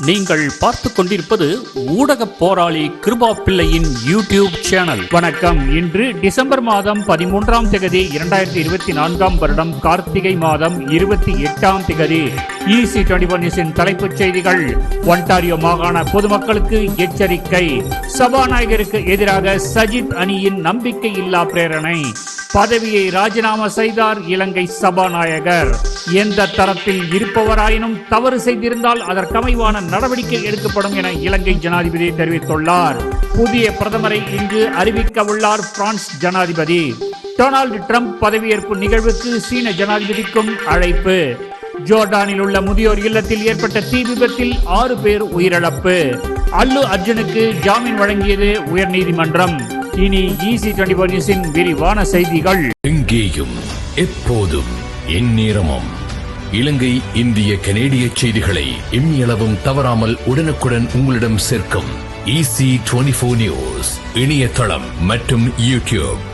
நீங்கள் பார்த்து கொண்டிருப்பது ஊடக போராளி கிருபா பிள்ளையின் யூடியூப் சேனல். வணக்கம். இன்று டிசம்பர் மாதம் பதிமூன்றாம் திகதி இரண்டாயிரத்தி இருபத்தி நான்காம் வருடம் கார்த்திகை மாதம் இருபத்தி எட்டாம் திகதி இசி டுவெண்டி ஒன் தலைப்புச் செய்திகள். ஒன்டாரியோ மாகாண பொதுமக்களுக்கு எச்சரிக்கை. சபாநாயகருக்கு எதிராக சஜித் அணியின் நம்பிக்கையில்லா பிரேரணை. பதவியை ராஜினாமா செய்தார் இலங்கை சபாநாயகர். எந்த தரத்தில் இருப்பவராயினும் தவறு செய்திருந்தால் அதற்கமைவான நடவடிக்கை எடுக்கப்படும் என இலங்கை ஜனாதிபதி தெரிவித்துள்ளார். புதிய பிரதமரை இங்கு அறிவிக்க உள்ளார் பிரான்ஸ் ஜனாதிபதி. டொனால்டு ட்ரம்ப் பதவியேற்பு நிகழ்வுக்கு சீன ஜனாதிபதிக்கும் அழைப்பு. ஜோர்டானில் உள்ள முதியோர் இல்லத்தில் ஏற்பட்ட தீ விபத்தில் ஆறு பேர் உயிரிழப்பு. அல்லு அர்ஜுனுக்கு ஜாமீன் வழங்கியது உயர்நீதிமன்றம். இனி ஈசி டுவெண்டி ஃபோர் நியூஸின் விரிவான செய்திகள். எங்கேயும் எப்போதும் எந்நேரமும். இலங்கை இந்திய கனேடிய செய்திகளை இம்மியளவும் தவறாமல் உடனுக்குடன் உங்களிடம் சேர்க்கும் E easy twenty four news இணையதளம் மற்றும் YouTube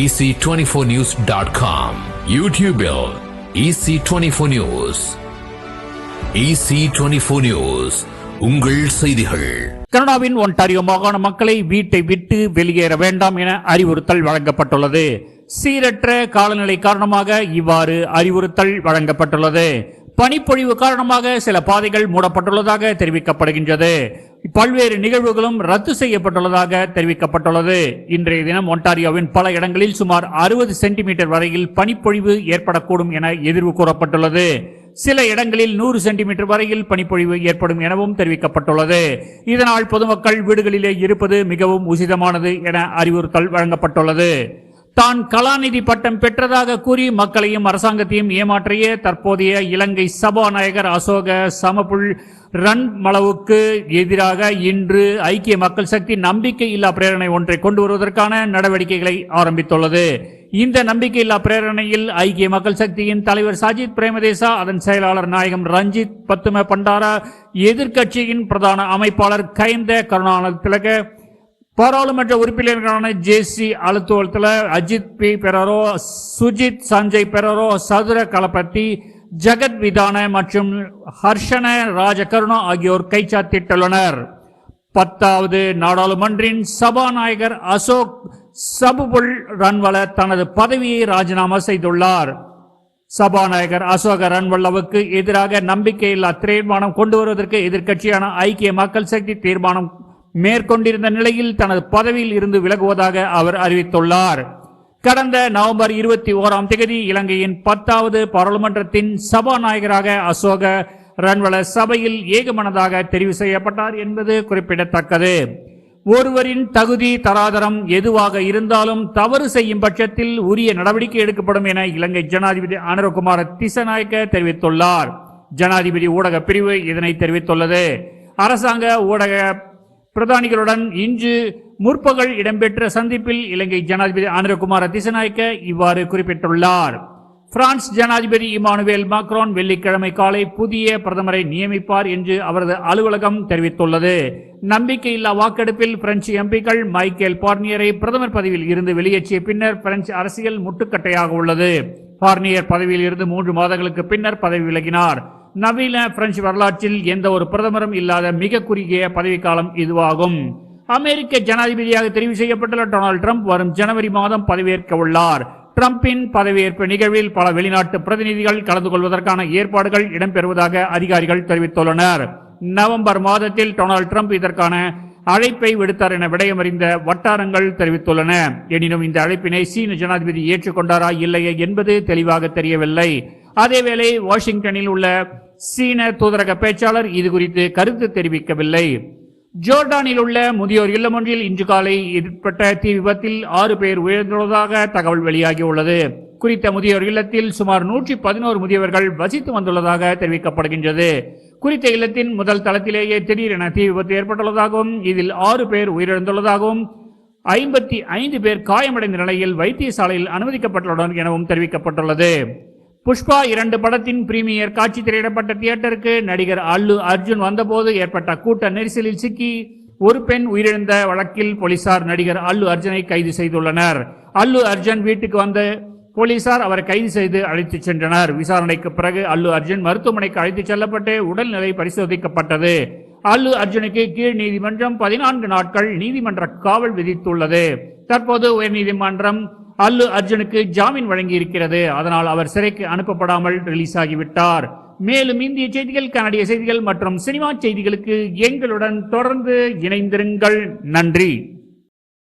easy twenty four news dot com யூடியூபில் easy twenty four news easy twenty four news உங்கள் செய்திகள். கனடாவின் ஒன்டாரியோ மாகாண மக்களை வீட்டை விட்டு வெளியேற வேண்டாம் என அறிவுறுத்தல் வழங்கப்பட்டுள்ளது. சீரற்ற காலநிலை காரணமாக இவ்வாறு அறிவுறுத்தல் வழங்கப்பட்டுள்ளது. பனிப்பொழிவு காரணமாக சில பாதைகள் மூடப்பட்டுள்ளதாக தெரிவிக்கப்படுகின்றது. பல்வேறு நிகழ்வுகளும் ரத்து செய்யப்பட்டுள்ளதாக தெரிவிக்கப்பட்டுள்ளது. இன்றைய தினம் ஒன்டாரியோவின் பல இடங்களில் சுமார் அறுபது சென்டிமீட்டர் வரையில் பனிப்பொழிவு ஏற்படக்கூடும் என எதிர்வு கூறப்பட்டுள்ளது. சில இடங்களில் நூறு சென்டிமீட்டர் வரையில் பனிப்பொழிவு ஏற்படும் எனவும் தெரிவிக்கப்பட்டுள்ளது. இதனால் பொதுமக்கள் வீடுகளிலே இருப்பது மிகவும் உசிதமானது என அறிவுறுத்தல் வழங்கப்பட்டுள்ளது. தான் கலாநிதி பட்டம் பெற்றதாக கூறி மக்களையும் அரசாங்கத்தையும் ஏமாற்றிய தற்போதைய இலங்கை சபாநாயகர் அசோக சமபுல் ரன்மளவுக்கு எதிராக இன்று ஐக்கிய மக்கள் சக்தி நம்பிக்கை இல்லா பிரேரணை ஒன்றை கொண்டு வருவதற்கான நடவடிக்கைகளை ஆரம்பித்துள்ளது. இந்த நம்பிக்கையில்லா பிரேரணையில் ஐக்கிய மக்கள் சக்தியின் தலைவர் சாஜித் பிரேமதேசா அதன் செயலாளர் நாயகம் ரஞ்சித் பத்தும பண்டாரா எதிர்க்கட்சியின் பிரதான அமைப்பாளர் கைந்த கருணாநிதி திலக பாராளுமன்ற உறுப்பினர்களான J C Ajith P Perera Sujith Sanjay Perera Chathura Galappaththi Jagath விதான மற்றும் ஹர்ஷன ராஜகருணா ஆகியோர் கைச்சாத்திட்டுள்ளனர். பத்தாவது நாடாளுமன்றின் சபாநாயகர் அசோக் சபுபுல் ரன்வல தனது பதவியை ராஜினாமா செய்துள்ளார். சபாநாயகர் அசோக ரன்வல்லவுக்கு எதிராக நம்பிக்கையில்லா தீர்மானம் கொண்டு வருவதற்கு எதிர்க்கட்சியான ஐக்கிய மக்கள் சக்தி தீர்மானம் மேற்கொண்டிருந்த நிலையில் தனது பதவியில் இருந்து விலகுவதாக அவர் அறிவித்துள்ளார். கடந்த நவம்பர் இருபத்தி ஓராம் தேதி இலங்கையின் பத்தாவது பாராளுமன்றத்தின் சபாநாயகராக அசோக ரன்வள சபையில் ஏகமனதாக தெரிவு செய்யப்பட்டார் என்பது குறிப்பிடத்தக்கது. ஒருவரின் தகுதி தராதரம் எதுவாக இருந்தாலும் தவறு செய்யும் பட்சத்தில் உரிய நடவடிக்கை எடுக்கப்படும் என இலங்கை ஜனாதிபதி அனுரகுமார திசநாயக்க தெரிவித்துள்ளார். ஜனாதிபதி ஊடக பிரிவு இதனை தெரிவித்துள்ளது. அரசாங்க ஊடக பிரதானிகளுடன் இன்று முற்பகல் இடம்பெற்ற சந்திப்பில் இலங்கை ஜனாதிபதி அனுரகுமார திசநாயக்க இவ்வாறு குறிப்பிட்டுள்ளார். பிரான்ஸ் ஜனாதிபதி இமானுவேல் மாக்ரோன் வெள்ளிக்கிழமை காலை புதிய பிரதமரை நியமிப்பார் என்று அவரது அலுவலகம் தெரிவித்துள்ளது. நம்பிக்கையில்லா வாக்கெடுப்பில் பிரெஞ்சு எம்பிக்கள் மைக்கேல் பார்னியரை பிரதமர் பதவியில் இருந்து வெளியேற்றிய பின்னர் பிரெஞ்சு அரசியல் முட்டுக்கட்டையாக உள்ளது. பார்னியர் பதவியில் இருந்து மூன்று மாதங்களுக்கு பின்னர் பதவி விலகினார். நவீன பிரெஞ்சு வரலாற்றில் எந்த ஒரு பிரதமரும் இல்லாத மிக குறுகிய பதவிக்காலம் இதுவாகும். அமெரிக்க ஜனாதிபதியாக தெரிவு செய்யப்பட்டுள்ள டொனால்டு ட்ரம்ப் வரும் ஜனவரி மாதம் பதவியேற்க உள்ளார். ட்ரம்பின் பதவியேற்பு நிகழ்வில் பல வெளிநாட்டு பிரதிநிதிகள் கலந்து கொள்வதற்கான ஏற்பாடுகள் இடம்பெறுவதாக அதிகாரிகள் தெரிவித்துள்ளனர். நவம்பர் மாதத்தில் டொனால்டு ட்ரம்ப் இதற்கான அழைப்பை விடுத்தார் என விடயமறிந்த வட்டாரங்கள் தெரிவித்துள்ளன. எனினும் இந்த அழைப்பினை சீன ஜனாதிபதி ஏற்றுக்கொண்டாரா இல்லையா என்பது தெளிவாக தெரியவில்லை. அதேவேளை வாஷிங்டனில் உள்ள சீன தூதரக பேச்சாளர் இது குறித்து கருத்து தெரிவிக்கவில்லை. ஜோர்டானில் உள்ள முதியோர் இல்லம் ஒன்றில் இன்று காலை ஏற்பட்ட தீ விபத்தில் ஆறு பேர் உயிரிழந்துள்ளதாக தகவல் வெளியாகியுள்ளது. குறித்த முதியோர் இல்லத்தில் சுமார் நூற்றி பதினோரு முதியவர்கள் வசித்து வந்துள்ளதாக தெரிவிக்கப்படுகின்றது. குறித்த இல்லத்தின் முதல் தளத்திலேயே திடீரென தீ விபத்து ஏற்பட்டுள்ளதாகவும் இதில் ஆறு பேர் உயிரிழந்துள்ளதாகவும் ஐம்பத்தி ஐந்து பேர் காயமடைந்த நிலையில் வைத்தியசாலையில் அனுமதிக்கப்பட்டுள்ளனர் எனவும் தெரிவிக்கப்பட்டுள்ளது. புஷ்பா இரண்டு படத்தின் பிரீமியர் காட்சி திரையிடப்பட்ட தியேட்டருக்கு நடிகர் அல்லு அர்ஜுன் வந்தபோது ஏற்பட்ட கூட்ட நெரிசலில் சிக்கி ஒரு பெண் உயிரிழந்த வழக்கில் போலீசார் நடிகர் அல்லு அர்ஜுனை கைது செய்துள்ளனர். அல்லு அர்ஜுன் வீட்டுக்கு வந்த போலீசார் அவரை கைது செய்து அழைத்துச் சென்றனர். விசாரணைக்கு பிறகு அல்லு அர்ஜுன் மருத்துவமனைக்கு அழைத்துச் செல்லப்பட்டு உடல்நிலை பரிசோதிக்கப்பட்டது. அல்லு அர்ஜுனுக்கு கீழ் நீதிமன்றம் பதினான்கு நாட்கள் நீதிமன்ற காவல் விதித்துள்ளது. தற்போது உயர்நீதிமன்றம் அல்லு அர்ஜுனுக்கு ஜாமீன் வழங்கி இருக்கிறது அதனால் அவர் சிறைக்கு அனுப்பப்படாமல் ரிலீஸ் ஆகிவிட்டார். மேலும் இந்திய செய்திகள் கனடிய செய்திகள் மற்றும் சினிமா செய்திகளுக்கு எங்களுடன் தொடர்ந்து இணைந்திருங்கள். நன்றி.